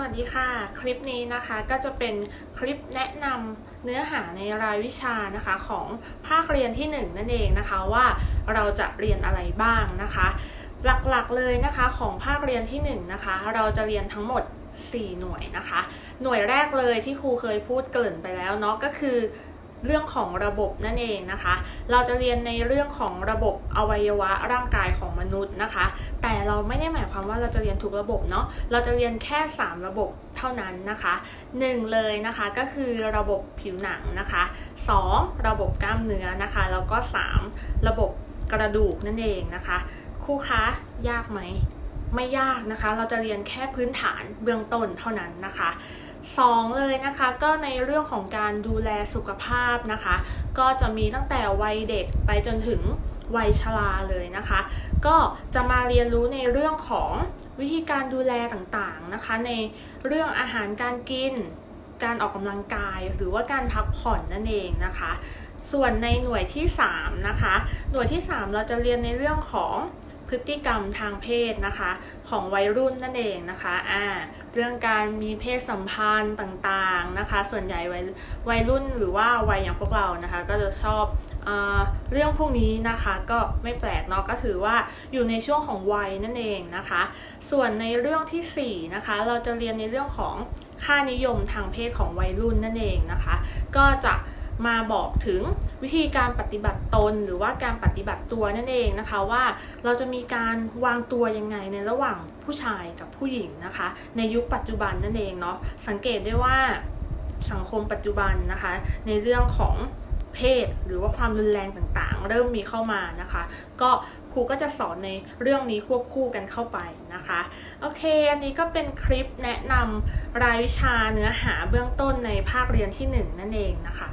วัสดีค่ะ คลิปนี้นะคะก็จะเป็นคลิปแนะนำเนื้อหาในรายวิชานะคะของภาคเรียนที่ 1 นั่นเองนะคะว่าเราจะเรียนอะไรบ้างนะคะ หลักๆเลยนะคะของภาคเรียนที่1นะคะเราจะเรียนทั้งหมด 4 หน่วยนะคะ หน่วยแรกเลยที่ครูเคยพูดเกริ่นไปแล้วเนาะก็คือ เรื่องของระบบนั่นเองนะคะ เราจะเรียนในเรื่องของระบบอวัยวะร่างกายของมนุษย์นะคะ แต่เราไม่ได้หมายความว่าเราจะเรียนทุกระบบเนาะ เราจะเรียนแค่ 3 ระบบเท่านั้นนะคะ 1 เลยนะคะก็คือระบบผิวหนังนะคะ 2 ระบบกล้ามเนื้อนะคะ แล้วก็ 3 ระบบกระดูกนั่นเองนะคะ ครูคะยากไหม ไม่ยากนะคะ เราจะเรียนแค่พื้นฐานเบื้องต้นเท่านั้นนะคะ สองเลยนะคะ ก็ในเรื่องของการดูแลสุขภาพนะคะ ก็จะมีตั้งแต่วัยเด็กไปจนถึงวัยชราเลยนะคะ ก็จะมาเรียนรู้ในเรื่องของวิธีการดูแลต่างๆนะคะ ในเรื่องอาหารการกิน การออกกำลังกายหรือว่าการพักผ่อนนั่นเองนะคะ ส่วนในหน่วยที่3นะคะหน่วยที่ 3 เราจะเรียนในเรื่องของ พฤติกรรมทางเพศนะคะของวัยรุ่นนั่นเองนะคะอ่าเรื่องการมีเพศสัมพันธ์ต่างๆนะคะ ส่วนใหญ่วัยวัยรุ่นหรือว่าวัยอย่างพวกเรานะคะ ก็จะชอบอเรื่องพวกนี้นะคะก็ไม่แปลกเนาะก็ถือว่าอยู่ในช่วงของวัยนั่นเองนะคะ ส่วนในเรื่องทีสี่4นะคะเราจะเรียนในเรื่องของค่านิยมทางเพศของวัยรุ่นนั่นเองนะคะ ก็จะ มาบอกถึงวิธีการปฏิบัติตนหรือว่าการปฏิบัติตัวนั่นเองนะคะว่าเราจะมีการวางตัวยังไงในระหว่างผู้ชายกับผู้หญิงนะคะ ในยุคปัจจุบันนั่นเองเนาะสังเกตได้ว่าสังคมปัจจุบันนะคะ ในเรื่องของเพศหรือว่าความรุนแรงต่างๆ เริ่มมีเข้ามานะคะ ก็ครูก็จะสอนในเรื่องนี้ควบคู่กันเข้าไปนะคะโอเคอันนี้ก็เป็นคลิปแนะนำรายวิชาเนื้อหาเบื้องต้นในภาคเรียนที่ 1 นั่นเองนะคะ